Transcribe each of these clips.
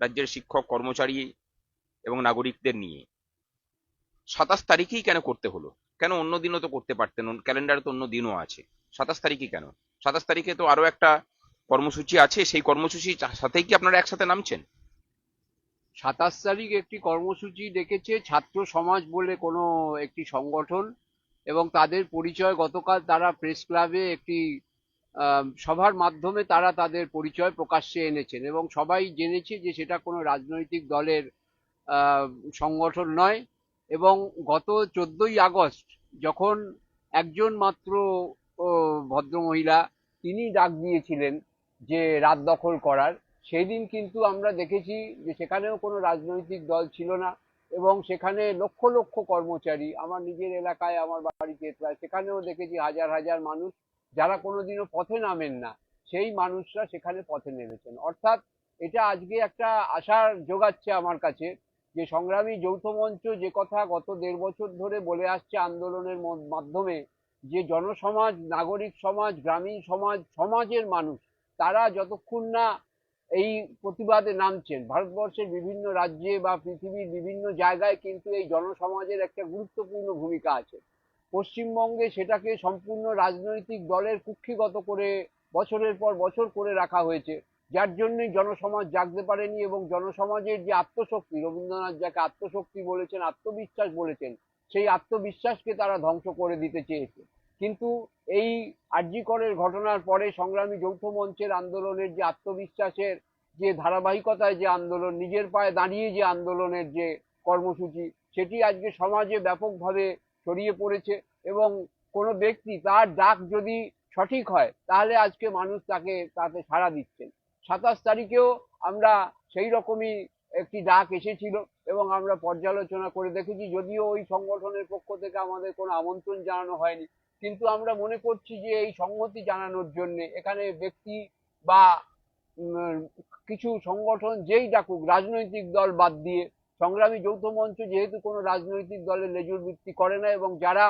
রাজ্যের শিক্ষক, কর্মচারী এবং নাগরিকদের নিয়ে। সাতাশ তারিখেই কেন করতে হলো? কেন অন্য দিনও তো করতে পারতেন ক্যালেন্ডারে তো অন্য দিনও আছে। সাতাশ তারিখে কেন? সাতাশ তারিখে তো আরও একটা কর্মসূচি আছে। সেই কর্মসূচির সাথেই কি আপনারা একসাথে নামছেন? সাতাশ তারিখ একটি কর্মসূচি ডেকেছে ছাত্র সমাজ বলে কোনো একটি সংগঠন এবং তাদের পরিচয় গতকাল তারা প্রেস ক্লাবে একটি সভার মাধ্যমে তারা তাদের পরিচয় প্রকাশ্যে এনেছেন এবং সবাই জেনেছে যে সেটা কোনো রাজনৈতিক দলের সংগঠন নয় এবং গত চোদ্দই আগস্ট যখন একজন মাত্র ভদ্রমহিলা তিনি ডাক দিয়েছিলেন যে রাত দখল করার সেই দিন কিন্তু আমরা দেখেছি যে সেখানেও কোনো রাজনৈতিক দল ছিল না এবং সেখানে লক্ষ লক্ষ কর্মচারী, আমার নিজের এলাকায়, আমার বাড়িতে সেখানেও দেখেছি হাজার হাজার মানুষ যারা কোনোদিনও পথে নামেন না, সেই মানুষরা সেখানে পথে নেমেছেন। অর্থাৎ এটা আজকে একটা আশার যোগাচ্ছে আমার কাছে যে সংগ্রামী যৌথ মঞ্চ যে কথা গত দেড় বছর ধরে বলে আসছে আন্দোলনের মাধ্যমে, যে জনসমাজ, নাগরিক সমাজ, গ্রামীণ সমাজ, সমাজের মানুষ, তারা যতক্ষণ না এই প্রতিবাদে নামছেন, ভারতবর্ষের বিভিন্ন রাজ্যে বা পৃথিবীর বিভিন্ন জায়গায় কিন্তু এই জনসমাজের একটা গুরুত্বপূর্ণ ভূমিকা আছে। পশ্চিমবঙ্গে সেটাকে সম্পূর্ণ রাজনৈতিক দলের কুক্ষিগত করে বছরের পর বছর করে রাখা হয়েছে। যার জন্যই জনসমাজ জাগতে পারেনি এবং জনসমাজের যে আত্মশক্তি, রবীন্দ্রনাথ যাকে আত্মশক্তি বলেছেন, আত্মবিশ্বাস বলেছেন, সেই আত্মবিশ্বাসকে তারা ধ্বংস করে দিতে চেয়েছে। কিন্তু এই আর্যিকরের ঘটনার পরে সংগ্রামী যৌথ মঞ্চের আন্দোলনের যে আত্মবিশ্বাসের যে ধারাবাহিকতায় যে আন্দোলন, নিজের পায়ে দাঁড়িয়ে যে আন্দোলনের যে কর্মসূচি, সেটি আজকে সমাজে ব্যাপকভাবে ছড়িয়ে পড়েছে এবং কোনো ব্যক্তি তার ডাক যদি সঠিক হয়, তাহলে আজকে মানুষ তাকে, তাতে সাড়া দিচ্ছেন। সাতাশ তারিখেও আমরা সেই রকমই একটি ডাক এসেছিল এবং আমরা পর্যালোচনা করে দেখেছি, যদিও ওই সংগঠনের পক্ষ থেকে আমাদের কোনো আমন্ত্রণ জানানো হয়নি। কিন্তু আমরা মনে করছি যে এই সংহতি জানানোর জন্য এখানে ব্যক্তি বা কিছু সংগঠন যেই ডাকুক, রাজনৈতিক দল বাদ দিয়ে সংগ্রামী যৌথ মঞ্চ যেহেতু কোনো রাজনৈতিক দলের লেজুর ভিত্তি করে না এবং যারা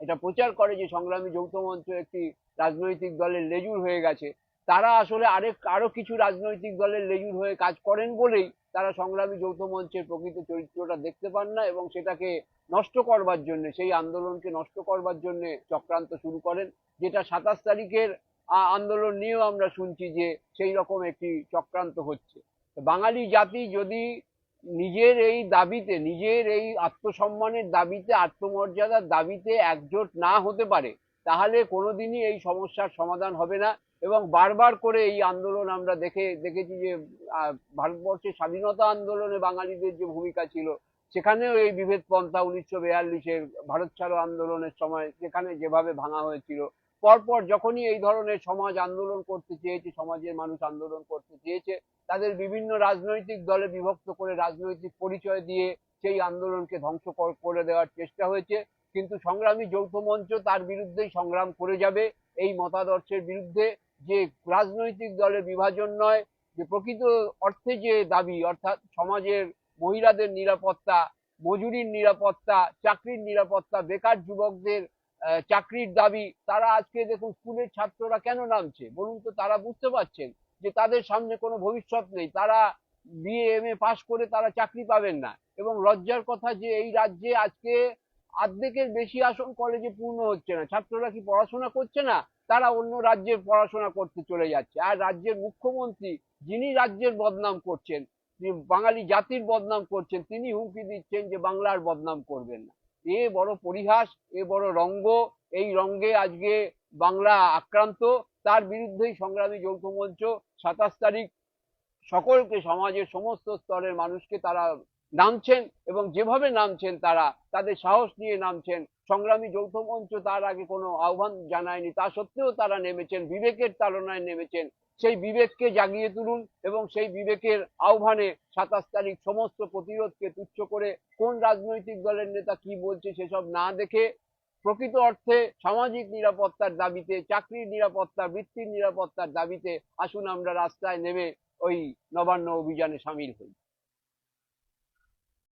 এটা প্রচার করে যে সংগ্রামী যৌথ মঞ্চ একটি রাজনৈতিক দলের লেজুর হয়ে গেছে, তারা আসলে আরেক, আরও কিছু রাজনৈতিক দলের লেজুর হয়ে কাজ করেন বলেই তারা সংগ্রামী যৌথ মঞ্চের প্রকৃত চরিত্রটা দেখতে পান না এবং সেটাকে নষ্ট করবার জন্য, সেই আন্দোলনকে নষ্ট করবার জন্য চক্রান্ত শুরু করেন, যেটা সাতাশ তারিখের আন্দোলন নিয়েও আমরা শুনছি যে সেই রকম একটি চক্রান্ত হচ্ছে। বাঙালি জাতি যদি নিজের এই দাবিতে, নিজের এই আত্মসম্মানের দাবিতে, আত্মমর্যাদার দাবিতে একজোট না হতে পারে, তাহলে কোনোদিনই এই সমস্যার সমাধান হবে না। এবং বারবার করে এই আন্দোলন আমরা দেখে, দেখেছি যে ভারতবর্ষের স্বাধীনতা আন্দোলনে বাঙালিদের যে ভূমিকা ছিল, সেখানেও এই বিভেদ পন্থা উনিশশো বিয়াল্লিশের ভারত ছাড়ো আন্দোলনের সময়, সেখানে যেভাবে ভাঙা হয়েছিল পরপর যখনই এই ধরনের সমাজ আন্দোলন করতে চেয়েছে, সমাজের মানুষ আন্দোলন করতে চেয়েছে, তাদের বিভিন্ন রাজনৈতিক দলে বিভক্ত করে রাজনৈতিক পরিচয় দিয়ে সেই আন্দোলনকে ধ্বংস কর- দেওয়ার চেষ্টা হয়েছে। কিন্তু সংগ্রামী যৌথ মঞ্চ তার বিরুদ্ধেই সংগ্রাম করে যাবে। এই মতাদর্শের বিরুদ্ধে যে রাজনৈতিক দলের বিভাজন নয়, যে প্রকৃত অর্থে যে দাবি, অর্থাৎ সমাজের মহিলাদের নিরাপত্তা, মজুরির নিরাপত্তা, চাকরির নিরাপত্তা, বেকার যুবকদের চাকরির দাবি। তারা আজকে দেখুন, স্কুলের ছাত্ররা কেন নামছে? বলুন তো, তারা বুঝতে পারছেন যে তাদের সামনে কোনো ভবিষ্যৎ নেই। তারা বিএ এম এ পাশ করে তারা চাকরি পাবেন না। এবং লজ্জার কথা যে, এই রাজ্যে আজকে অর্ধেকের বেশি আসন কলেজে পূর্ণ হচ্ছে না। ছাত্ররা কি পড়াশোনা করছে না? তারা অন্য রাজ্যের পড়াশোনা করতে চলে যাচ্ছে। আর রাজ্যের মুখ্যমন্ত্রী, যিনি রাজ্যের বদনাম করছেন বাঙালি জাতির বদনাম করছেন, তিনি হুমকি দিচ্ছেন যে বাংলার বদনাম করবেন না। এ বড় পরিহাস, এ বড় রঙ্গ, এই রঙ্গে আজকে বাংলা আক্রান্ত। তার বিরুদ্ধেই সংগ্রামী যৌথ মঞ্চ সাতাশ তারিখ সকলকে, সমাজের সমস্ত স্তরের মানুষকে তারা নামছেন এবং যেভাবে নামছেন তারা তাদের সাহস নিয়ে নামছেন। সংগ্রামী যৌথ মঞ্চ তার আগে কোনো আহ্বান জানায়নি, তা সত্ত্বেও তারা নেমেছেন, বিবেকের তাড়নায় নেমেছেন। সেই বিবেককে জাগিয়ে তুলুন এবং সেই বিবেকের আহ্বানে সাতাশ তারিখ সমস্ত প্রতিরোধকে তুচ্ছ করে কোন রাজনৈতিক দলের নেতা কি বলছে সেসব না দেখে প্রকৃত অর্থে সামাজিক নিরাপত্তার দাবিতে, চাকরির নিরাপত্তা, বৃত্তির নিরাপত্তার দাবিতে আসুন আমরা রাস্তায় নেমে ওই নবান্ন অভিযানে সামিল হই।